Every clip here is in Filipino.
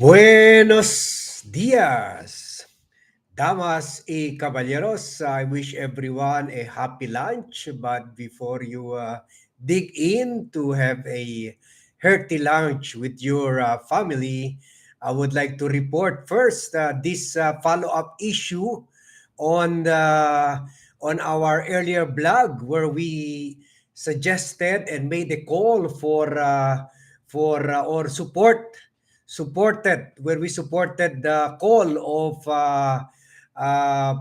Buenos dias, damas y caballeros. I wish everyone a happy lunch. But before you uh, dig in to have a hearty lunch with your uh, family, I would like to report first uh, this uh, follow-up issue on the, on our earlier blog where we suggested and made a call for uh, for uh, or support supported where we supported the call of uh, uh,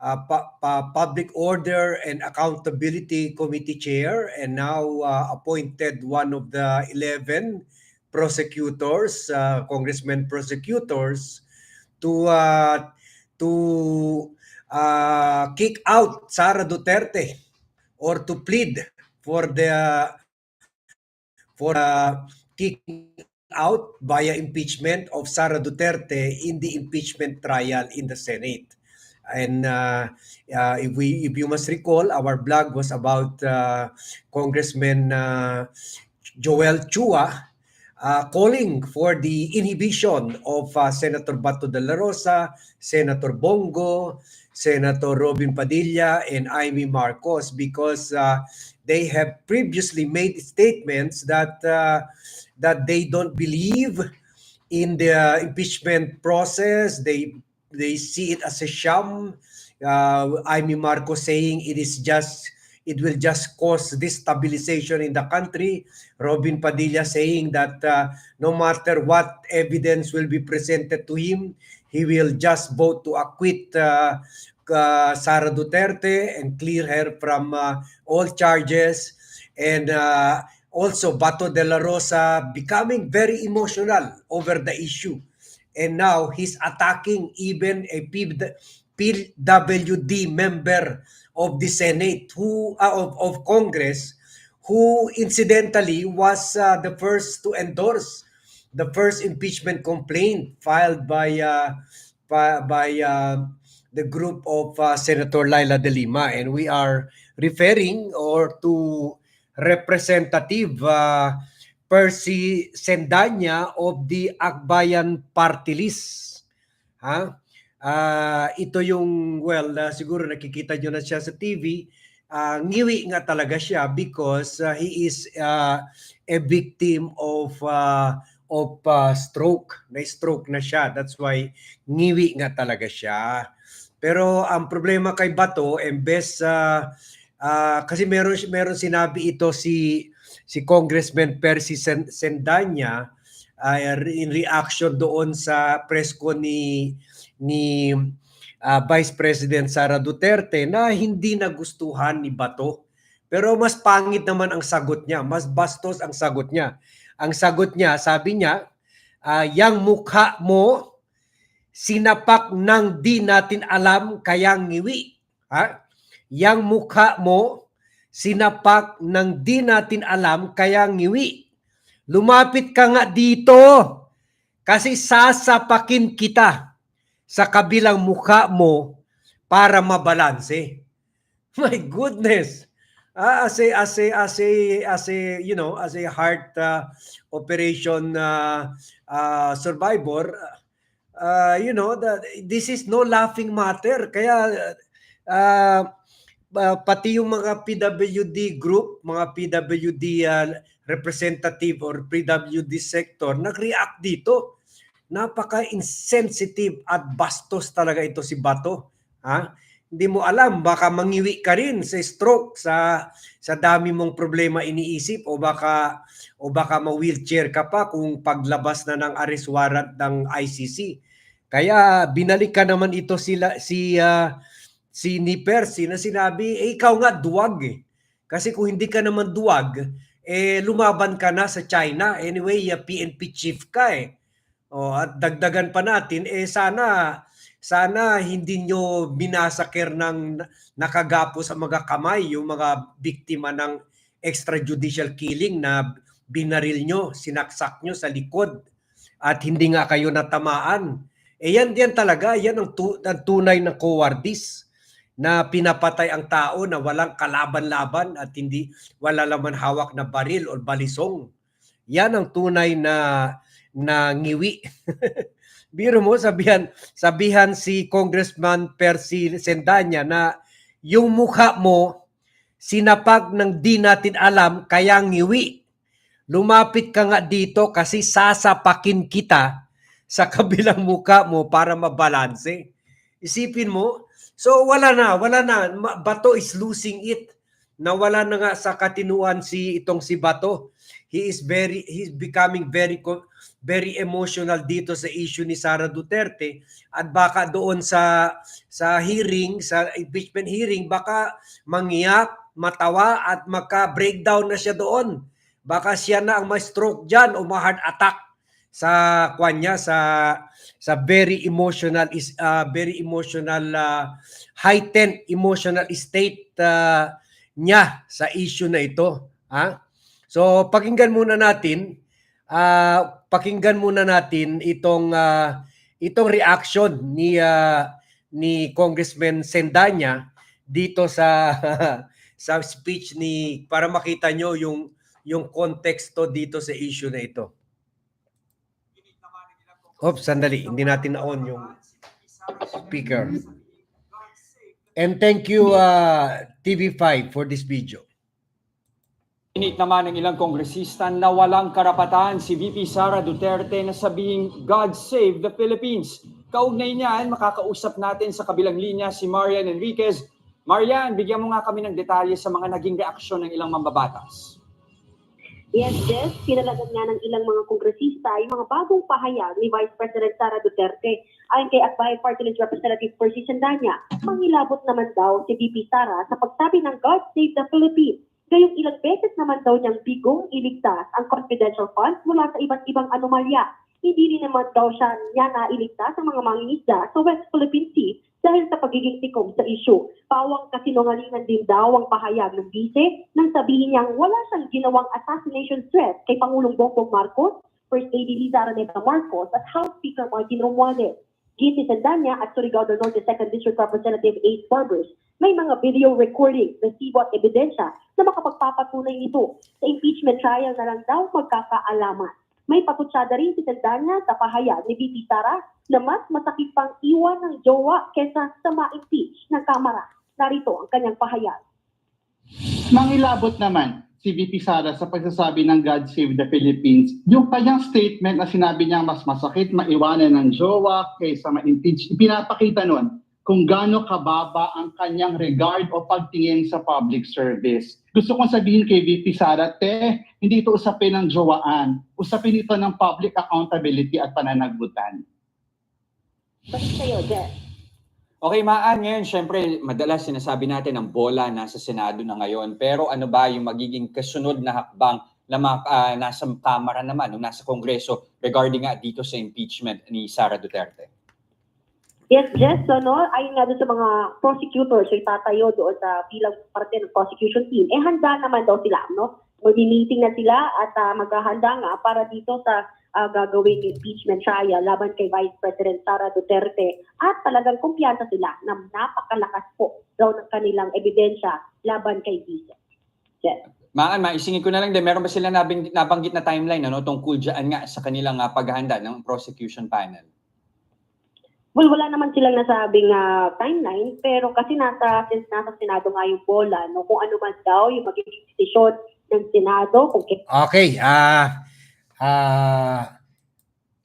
uh, pu- pu- public order and accountability committee chair and now uh, appointed one of the 11 prosecutors uh, congressmen prosecutors to uh, to kick out Sara Duterte or to plead for the for uh, kicking out via impeachment of Sara Duterte in the impeachment trial in the Senate. And uh, uh, if we, if you must recall, our blog was about uh, Congressman uh, Joel Chua uh, calling for the inhibition of uh, Senator Bato de la Rosa, Senator Bongo, Senator Robin Padilla, and Amy Marcos because uh, they have previously made statements that uh, that they don't believe in the impeachment process. They they see it as a sham. Uh, Amy Marcos saying it is just it will just cause destabilization in the country. Robin Padilla saying that uh, no matter what evidence will be presented to him, he will just vote to acquit uh, uh, Sara Duterte and clear her from uh, all charges. And uh, also Bato de la Rosa becoming very emotional over the issue. And now he's attacking even a PWD member of the Senate who uh, of, of Congress who incidentally was uh, the first to endorse the first impeachment complaint filed by uh, by, by uh, the group of uh, Senator Laila De Lima and we are referring or to Representative uh, Percy Sendanya of the Akbayan Party List. Ha? Ah, ito yung, well, uh, siguro nakikita nyo na siya sa TV. Ah, ngiwi nga talaga siya because uh, he is uh, a victim of uh, of uh, stroke. Na-stroke na siya. That's why ngiwi nga talaga siya. Pero ang problema kay Bato, embes uh, uh, kasi meron meron sinabi ito si si Congressman Percy Sen- Sendanya uh, in reaction doon sa press ko ni ni uh, Vice President Sara Duterte na hindi nagustuhan ni Bato. Pero mas pangit naman ang sagot niya, mas bastos ang sagot niya. Ang sagot niya, sabi niya, uh, yang mukha mo sinapak ng di natin alam kaya ngiwi. Ha? Yang mukha mo sinapak ng di natin alam kaya ngiwi. Lumapit ka nga dito kasi sasapakin kita sa kabilang mukha mo para mabalanse. My goodness. Ah, as a as a as a as a you know as a heart uh, operation uh, uh, survivor uh, you know that this is no laughing matter kaya uh, uh, pati yung mga PWD group mga PWD uh, representative or PWD sector nag-react dito napaka-insensitive at bastos talaga ito si Bato ha hindi mo alam baka mangiwi ka rin sa stroke sa sa dami mong problema iniisip o baka o baka ma-wheelchair ka pa kung paglabas na ng arrest warrant ng ICC. Kaya binalik ka naman ito sila si uh, si ni Percy na sinabi eh ikaw nga duwag eh. Kasi kung hindi ka naman duwag eh lumaban ka na sa China. Anyway, uh, PNP chief ka eh. O, at dagdagan pa natin eh sana sana hindi nyo binasakir ng nakagapo sa mga kamay yung mga biktima ng extrajudicial killing na binaril nyo, sinaksak nyo sa likod at hindi nga kayo natamaan. Eh yan, yan talaga, yan ang, tu- ang tunay na cowardice na pinapatay ang tao na walang kalaban-laban at hindi wala laman hawak na baril o balisong. Yan ang tunay na na ngiwi. Biro mo sabihan sabihan si Congressman Percy Sendanya na yung mukha mo sinapag ng di natin alam kaya ngiwi. Lumapit ka nga dito kasi sasapakin kita sa kabilang mukha mo para mabalanse. Isipin mo, so wala na, wala na. Bato is losing it. Nawala na nga sa katinuan si itong si Bato. He is very he's becoming very very emotional dito sa issue ni Sara Duterte at baka doon sa sa hearing, sa impeachment hearing, baka mangiyak, matawa at maka-breakdown na siya doon. Baka siya na ang ma-stroke diyan o ma-heart attack sa kanya sa sa very emotional is uh, very emotional uh, heightened emotional state uh, niya sa issue na ito ha so pakinggan muna natin uh, pakinggan muna natin itong uh, itong reaction ni uh, ni Congressman Sendanya dito sa sa speech ni para makita nyo yung yung konteksto dito sa issue na ito. Oops, sandali. Hindi natin na-on yung speaker. And thank you, uh, TV5, for this video. Init naman ng ilang kongresista na walang karapatan si VP Sara Duterte na sabihing God save the Philippines. Kaugnay niyan, makakausap natin sa kabilang linya si Marian Enriquez. Marian, bigyan mo nga kami ng detalye sa mga naging reaksyon ng ilang mambabatas. Yes, Jess, pinalagan nga ng ilang mga kongresista yung mga bagong pahayag ni Vice President Sara Duterte. Ayon kay Akbay Party List Representative Percy Sandanya, mangilabot naman daw si VP Sara sa pagsabi ng God Save the Philippines. Gayong ilang beses naman daw niyang bigong iligtas ang confidential funds mula sa iba't ibang anomalya. Hindi rin naman daw siya niya nailigtas ang mga mangingisda sa West Philippine Sea dahil sa pagiging tikom sa issue. Pawang kasinungalingan din daw ang pahayag ng bise nang sabihin niyang wala siyang ginawang assassination threat kay Pangulong Bongbong Marcos, First Lady Liza Araneta Marcos at House Speaker Martin Romualdez. Giti Sandanya at Surigao del Norte 2nd District Representative Ace Barbers, may mga video recording, resibo at ebidensya na makapagpapatunay nito. Sa impeachment trial na lang daw magkakaalaman. May patutsada rin si Sandanya sa pahayag ni VP Sara na mas masakit pang iwan ng jowa kesa sa ma-impeach ng Kamara. Narito ang kanyang pahayag. Mangilabot naman si VP Sara sa pagsasabi ng God Save the Philippines. Yung kanyang statement na sinabi niya mas masakit maiwanan ng jowa kaysa ma-impeach, ipinapakita nun kung gaano kababa ang kanyang regard o pagtingin sa public service. Gusto kong sabihin kay VP Sara, te, hindi ito usapin ng jowaan. Usapin ito ng public accountability at pananagutan. Balik sa'yo. Okay, Maan, ngayon syempre madalas sinasabi natin ang bola nasa Senado na ngayon. Pero ano ba yung magiging kasunod na hakbang na ma- ah, nasa Kamara naman, o nasa Kongreso regarding nga dito sa impeachment ni Sara Duterte? Yes, Jess, so, no, ayon nga doon sa mga prosecutors yung tatayo doon sa bilang parte ng prosecution team, eh handa naman daw sila, no? Mag-meeting na sila at ah, maghahanda nga para dito sa ah, gagawing impeachment trial laban kay Vice President Sara Duterte at talagang kumpiyansa sila na napakalakas po daw ng kanilang ebidensya laban kay Vice. Jess. Maan, maisingin ko na lang din, meron ba sila nabing, nabanggit na timeline ano, tungkol dyan nga sa kanilang ah, paghahanda ng prosecution panel? Well, wala naman silang nasabing ah, timeline, pero kasi nasa, since nasa Senado nga yung bola, no, kung ano man daw yung magiging desisyon ng Senado, kung Okay, ah ah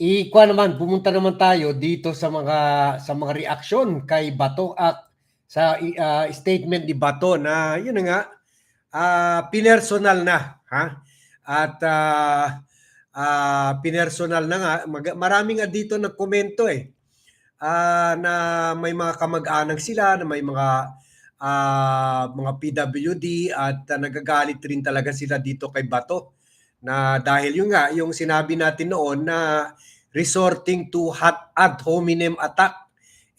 ikuha naman pumunta naman tayo dito sa mga sa mga reaksyon kay Bato at sa ah, statement ni Bato na yun na nga ah pinersonal na ha? At ah ah, pinersonal na nga. Marami nga dito nagkomento eh ah, na may mga kamag-anak sila na may mga ah, mga PWD at ah, nagagalit rin talaga sila dito kay Bato. Na dahil yung nga yung sinabi natin noon na resorting to hot ad hominem attack.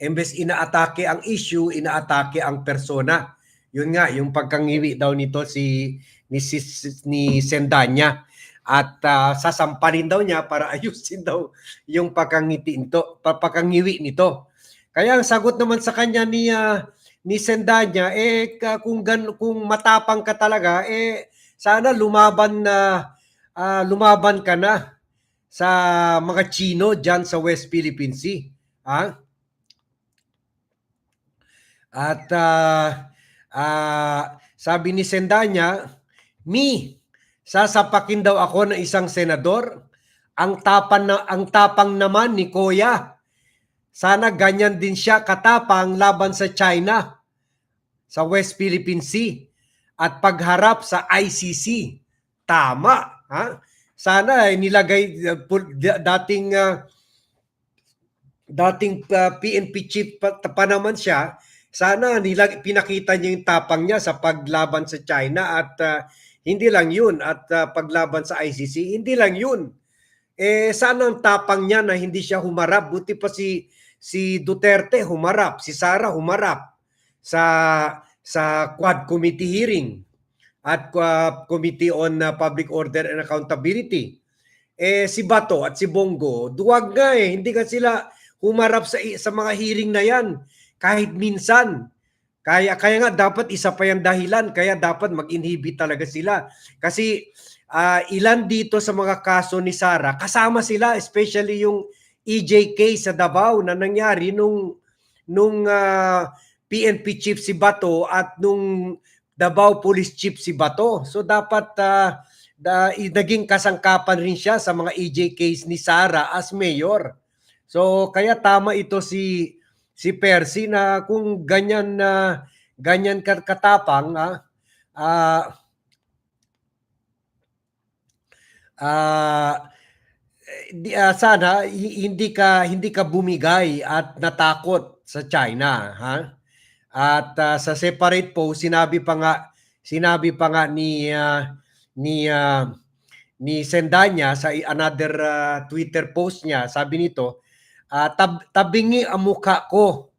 Embes inaatake ang issue inaatake ang persona. Yun nga yung pagkangiwi daw nito si ni si, ni Sendanya at ah, sasampalin daw niya para ayusin daw yung pagkangiti nito pagkangiwi nito kaya ang sagot naman sa kanya ni ah, ni Sendanya eh kung gan, kung matapang ka talaga eh sana lumaban na ah, lumaban ka na sa mga Chino diyan sa West Philippine Sea. Ha? At ah, ah, sabi ni Sendanya, Mi, sasapakin daw ako ng isang senador. Ang tapang na ang tapang naman ni Koya. Sana ganyan din siya katapang laban sa China sa West Philippine Sea at pagharap sa ICC. Tama, ha? Sana ay nilagay da- dating uh, dating uh, PNP chief pa, pa naman siya. Sana nilag pinakita niya yung tapang niya sa paglaban sa China at uh, hindi lang yun at uh, paglaban sa ICC, hindi lang yun. Eh sana ang tapang niya na hindi siya humarap, buti pa si si Duterte humarap, si Sara humarap sa sa Quad Committee hearing at uh, Committee on uh, Public Order and Accountability. Eh si Bato at si Bongo, duwag nga eh, hindi ka sila humarap sa sa mga hearing na 'yan kahit minsan. Kaya kaya nga dapat isa pa yung dahilan kaya dapat mag-inhibit talaga sila. Kasi ah, ilan dito sa mga kaso ni Sara kasama sila especially yung EJK sa Davao na nangyari nung nung ah, PNP chief si Bato at nung Davao Police Chief si Bato. So dapat ah, da, naging kasangkapan rin siya sa mga EJKs ni Sara as mayor. So kaya tama ito si si Percy na kung ganyan na ganyan ka- katapang ah, ah, di, ah, sana hi- hindi ka hindi ka bumigay at natakot sa China ha? At ah, sa separate post sinabi pa nga sinabi pa nga ni ah, ni ah, ni Sendanya sa another ah, Twitter post niya. Sabi nito ah, tab- tabingi ang mukha ko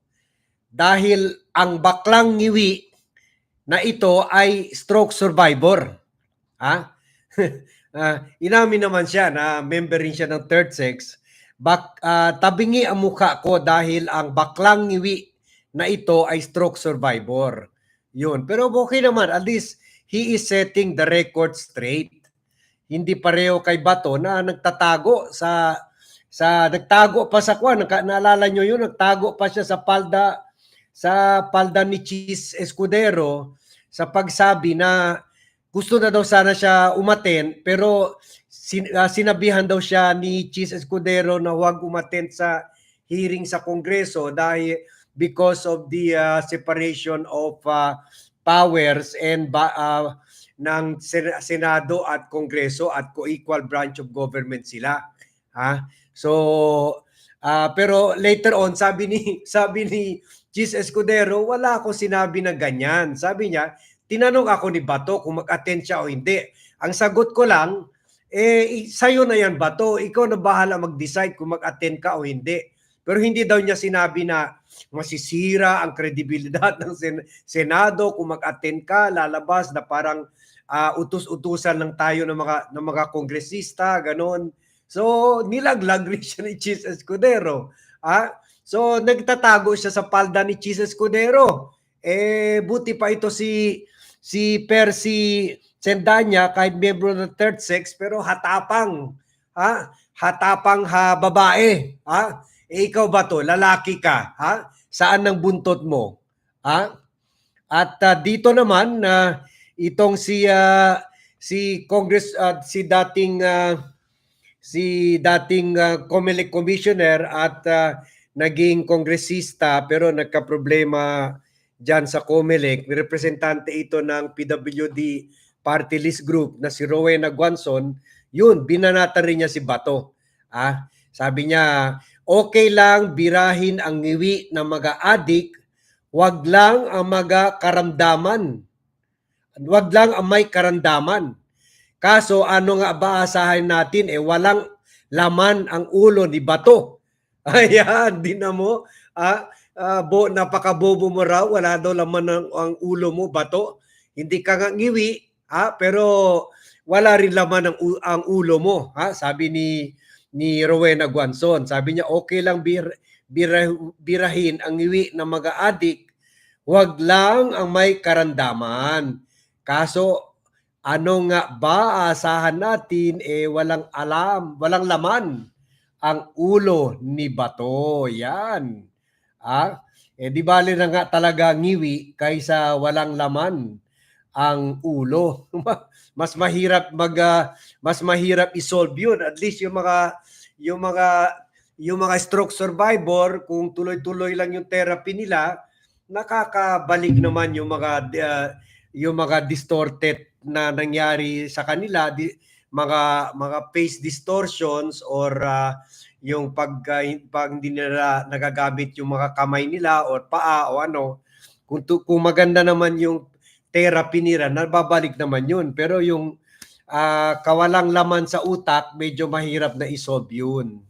dahil ang baklang ngiwi na ito ay stroke survivor ha Ah, inamin naman siya na member rin siya ng third sex. Bak, ah, tabingi ang mukha ko dahil ang baklang ngiwi na ito ay stroke survivor. Yun. Pero okay naman. At least he is setting the record straight. Hindi pareho kay Bato na nagtatago sa sa nagtago pa sa. Naka- Naalala nyo yun? Nagtago pa siya sa palda sa palda ni Cheese Escudero sa pagsabi na gusto na daw sana siya umaten pero sin, ah, sinabihan daw siya ni Cheese Escudero na huwag umaten sa hearing sa Kongreso dahil because of the ah, separation of ah, powers and ah, ng Sen- Senado at Kongreso at co-equal branch of government sila. Ha? So ah, pero later on sabi ni sabi ni Cheese Escudero, wala akong sinabi na ganyan. Sabi niya, tinanong ako ni Bato kung mag-attend siya o hindi. Ang sagot ko lang, eh, sa'yo na yan, Bato. Ikaw na bahala mag-decide kung mag-attend ka o hindi. Pero hindi daw niya sinabi na masisira ang kredibilidad ng Sen- Senado kung mag-attend ka, lalabas na parang ah, utus-utusan lang tayo ng mga ng mga kongresista, ganon. So, nilaglag rin siya ni Cheese Escudero. Ah, so nagtatago siya sa palda ni Cheese Escudero. Eh buti pa ito si si Percy Sendanya kahit membro ng third sex pero hatapang. Ha? Hatapang ha babae. Ha? Eh, ikaw ba to? Lalaki ka. Ha? Saan ang buntot mo? Ha? At ah, dito naman na itong si ah, si Congress at si dating ah, si dating uh, COMELEC commissioner at ah, naging kongresista pero nagka-problema diyan sa COMELEC. Representante ito ng PWD party list group na si Rowena Guanzon. Yun, binanatan rin niya si Bato. Ah, sabi niya, okay lang birahin ang ngiwi ng mga adik, wag lang ang mga karamdaman. Wag lang ang may karamdaman. Kaso ano nga ba asahan natin eh walang laman ang ulo ni Bato. Ayan, di na mo. Ah, ah, bo, napakabobo mo raw, wala daw laman ang, ang ulo mo, Bato. Hindi ka nga ngiwi, ah, pero wala rin laman ang, ang ulo mo. Ha? Sabi ni ni Rowena Guanzon. Sabi niya, okay lang bir, bira, birahin ang ngiwi ng mga adik, wag lang ang may karandaman. Kaso ano nga ba asahan natin eh walang alam, walang laman ang ulo ni Bato. Yan. Ah, eh di bali na nga talaga ngiwi kaysa walang laman ang ulo. mas mahirap mag ah, mas mahirap i-solve 'yun. At least yung mga yung mga yung mga stroke survivor kung tuloy-tuloy lang yung therapy nila, nakakabalik naman yung mga ah, yung mga distorted na nangyari sa kanila, di, mga mga face distortions or ah, yung pag, ah, pag hindi nila nagagamit yung mga kamay nila or paa o ano, kung, tu- kung maganda naman yung therapy nila, nababalik naman yun. Pero yung ah, kawalang laman sa utak, medyo mahirap na isolve yun.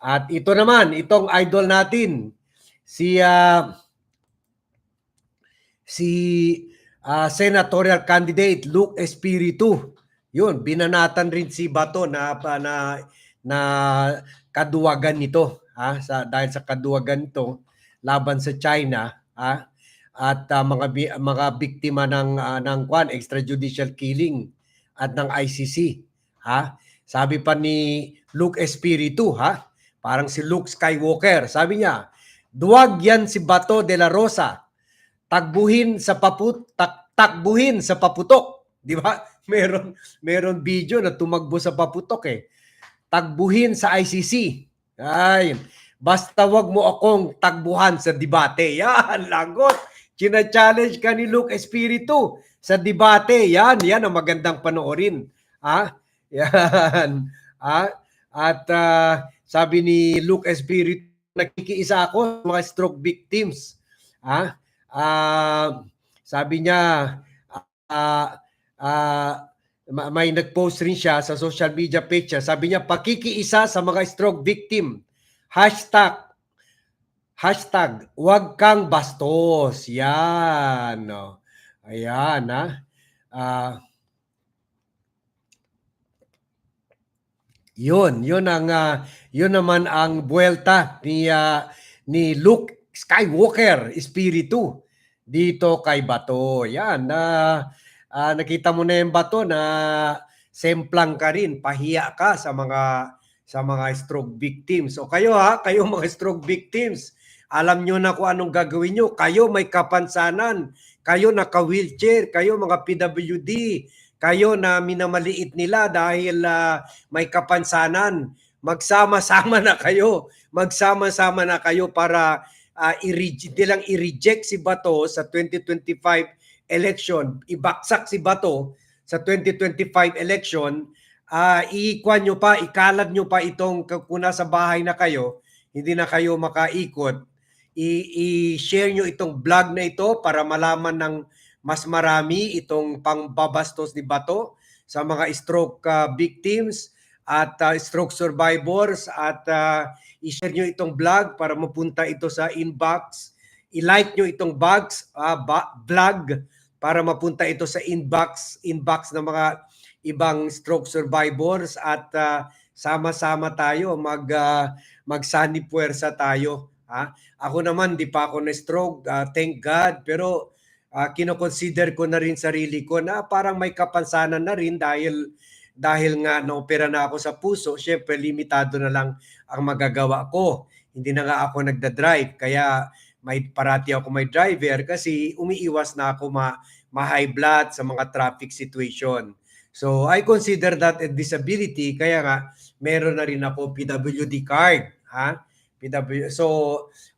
At ito naman, itong idol natin, si ah, si ah, senatorial candidate Luke Espiritu. Yun, binanatan rin si Bato na na na kaduwagan nito, ha, sa dahil sa kaduwagan nito laban sa China, ha, at ah, mga mga biktima ng ah, ng kwan extrajudicial killing at ng ICC, ha. Sabi pa ni Luke Espiritu, ha, parang si Luke Skywalker, sabi niya, duwag yan si Bato de la Rosa, tagbuhin sa paput tak, takbuhin sa paputok, di ba? Meron meron video na tumagbo sa paputok eh. Tagbuhin sa ICC. Ay, basta wag mo akong tagbuhan sa debate. Yan, lagot. China-challenge ka ni Luke Espiritu sa debate. Yan, yan ang magandang panoorin. Ha? Yan. Ha? At ah, sabi ni Luke Espiritu, nakikiisa ako sa mga stroke victims. Ha? Ah, sabi niya, ah, ma- may nag-post rin siya sa social media page niya. Sabi niya, pakikiisa sa mga stroke victim. Hashtag, hashtag, wag kang bastos. Yan. No. Ayan, ha. Ah, yun, yun ang ah, yun naman ang buwelta ni ah, ni Luke Skywalker Espiritu dito kay Bato. Yan na ah, nakita mo na yung Bato na semplang ka rin, pahiya ka sa mga sa mga stroke victims. O kayo ha, kayo mga stroke victims, alam nyo na kung anong gagawin nyo. Kayo may kapansanan, kayo naka-wheelchair, kayo mga PWD, kayo na minamaliit nila dahil ah, may kapansanan. Magsama-sama na kayo. Magsama-sama na kayo para uh, i-reject, di lang i-reject si Bato sa 2025 election, ibaksak si Bato sa 2025 election, ah iikwan nyo pa, ikalat nyo pa itong kung nasa bahay na kayo, hindi na kayo makaikot, i-share nyo itong vlog na ito para malaman ng mas marami itong pangbabastos ni Bato sa mga stroke ah, victims at ah, stroke survivors at ah, i-share nyo itong vlog para mapunta ito sa inbox. I-like nyo itong box, ah, ba- vlog para mapunta ito sa inbox inbox ng mga ibang stroke survivors at ah, sama-sama tayo mag uh, magsani puwersa tayo ha ako naman di pa ako na stroke thank God pero uh, kino-consider ko na rin sarili ko na parang may kapansanan na rin dahil dahil nga naopera na ako sa puso syempre limitado na lang ang magagawa ko hindi na nga ako nagda-drive kaya may parati ako may driver kasi umiiwas na ako ma, ma-high blood sa mga traffic situation. So I consider that a disability kaya nga meron na rin ako PWD card, ha? PW So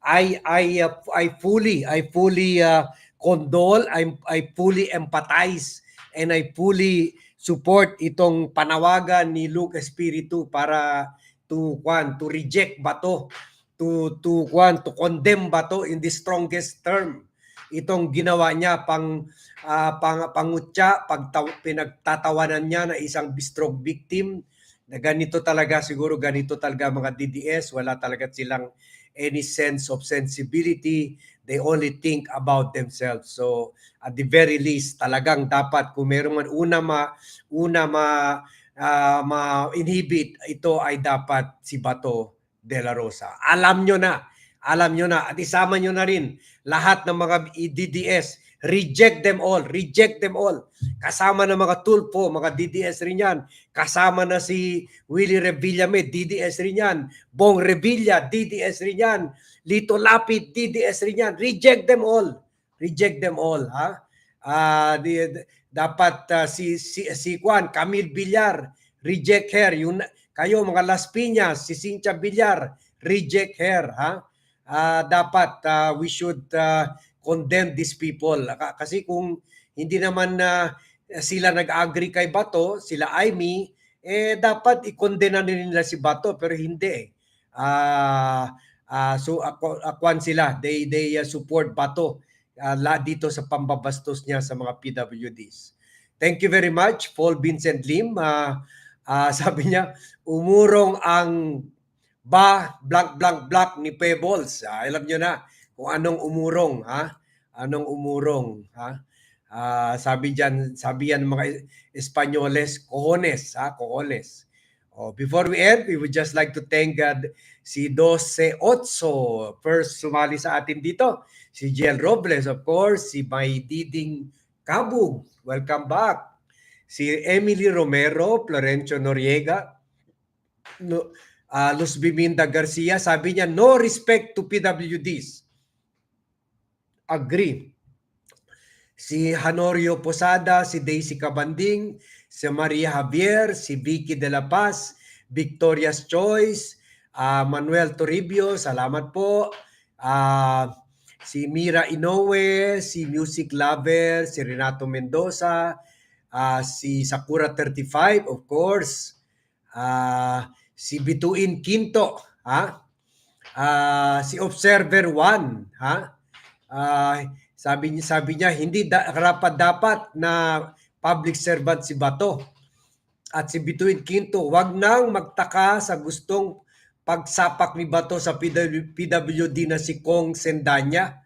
I I uh, I fully I fully uh, condole, I I fully empathize and I fully support itong panawagan ni Luke Espiritu para to kwan to reject bato to to kwan to condemn bato in the strongest term. Itong ginawa niya pang uh, pang pangutya pag pinagtatawanan niya na isang stroke victim. Na ganito talaga siguro ganito talaga mga DDS wala talaga silang any sense of sensibility they only think about themselves so at the very least talagang dapat kung meron man una ma una ma uh, ma-inhibit ito ay dapat si Bato de la Rosa. Alam nyo na, alam nyo na at isama nyo na rin lahat ng mga DDS Reject them all. Reject them all. Kasama na mga Tulfo, mga DDS rin yan. Kasama na si Willie Revillame, DDS rin yan. Bong Revilla, DDS rin yan. Lito Lapid, DDS rin yan. Reject them all. Reject them all. Ha? Ah, di, dapat ah, si, si, si Juan, Camille Villar, reject her. Yung, kayo mga Las Piñas, si Cynthia Villar, reject her. Ha? Ah, dapat ah, we should ah, condemn these people. Ka- Kasi kung hindi naman na sila nag-agree kay Bato, sila Aimee, eh dapat i-condemn na nila si Bato pero hindi. eh. Ah, ah, so ako akuan sila, they they uh, support Bato la dito sa pambabastos niya sa mga PWDs. Thank you very much Paul Vincent Lim. Ah, ah, sabi niya umurong ang ba blank blank blank ni Pebbles. Ah, alam niyo na kung anong umurong, ha? Anong umurong, ha? Ah, sabi diyan, sabi yan mga Espanyoles, cojones, ha? Cojones. Oh, before we end, we would just like to thank God si 12 Otso, first sumali sa atin dito. Si Jiel Robles, of course, si May Diding Kabug, welcome back. Si Emily Romero, Florencio Noriega, no, ah, Luz Biminda Garcia, sabi niya, no respect to PWDs. Agree. Si Hanorio Posada, si Daisy Cabanding, si Maria Javier, si Vicky De La Paz, Victoria's Choice, ah, Manuel Toribio, salamat po. Ah, si Mira Inoue, si Music Lover, si Renato Mendoza, ah, si Sakura 35, of course. Ah, si Bituin Quinto, ha? Ah, si Observer 1, ha? Ah, sabi niya sabi niya hindi da, karapat dapat na public servant si Bato. At si Bituin Quinto, wag nang magtaka sa gustong pagsapak ni Bato sa PW, PWD na si Kong Sendanya.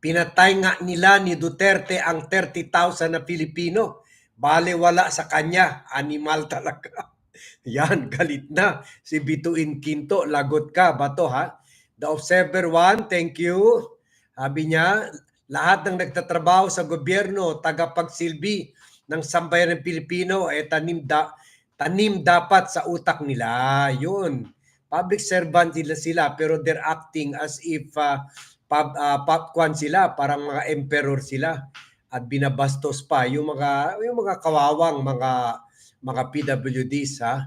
Pinatay nga nila ni Duterte ang 30,000 na Pilipino. Bale wala sa kanya, animal talaga. Yan, galit na. Si Bituin Quinto, lagot ka, Bato ha. The Observer 1, thank you. Sabi niya, lahat ng nagtatrabaho sa gobyerno, tagapagsilbi ng sambayan ng Pilipino, eh tanim, da, tanim dapat sa utak nila. Yun. Public servant sila sila, pero they're acting as if uh, pub, uh, popcorn sila, parang mga emperor sila. At binabastos pa yung mga yung mga kawawang mga mga PWDs ha.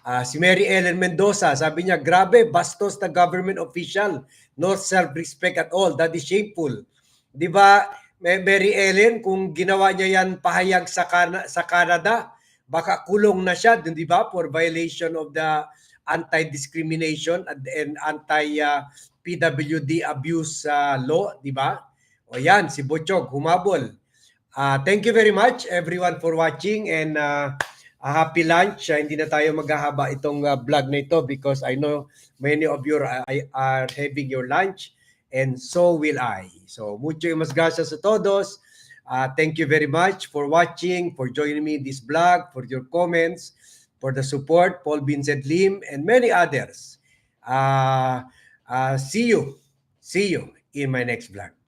Ah, si Mary Ellen Mendoza, sabi niya, grabe, bastos na government official. No self-respect at all. That is shameful. Di ba, Ma- Mary Ellen, kung ginawa niya yan pahayag sa, Cana- sa Canada, baka kulong na siya, di ba, for violation of the anti-discrimination and, anti-PWD abuse uh, law, di ba? O yan, si Bochog, humabol. Ah, thank you very much everyone for watching and uh, a happy lunch. Ah, hindi na tayo maghahaba itong uh, vlog na ito because I know many of you are, are having your lunch and so will I. So, mucho mas gracias a todos. Uh, thank you very much for watching, for joining me in this vlog, for your comments, for the support, Paul Vincent Lim, and many others. Uh, uh, see you. See you in my next vlog.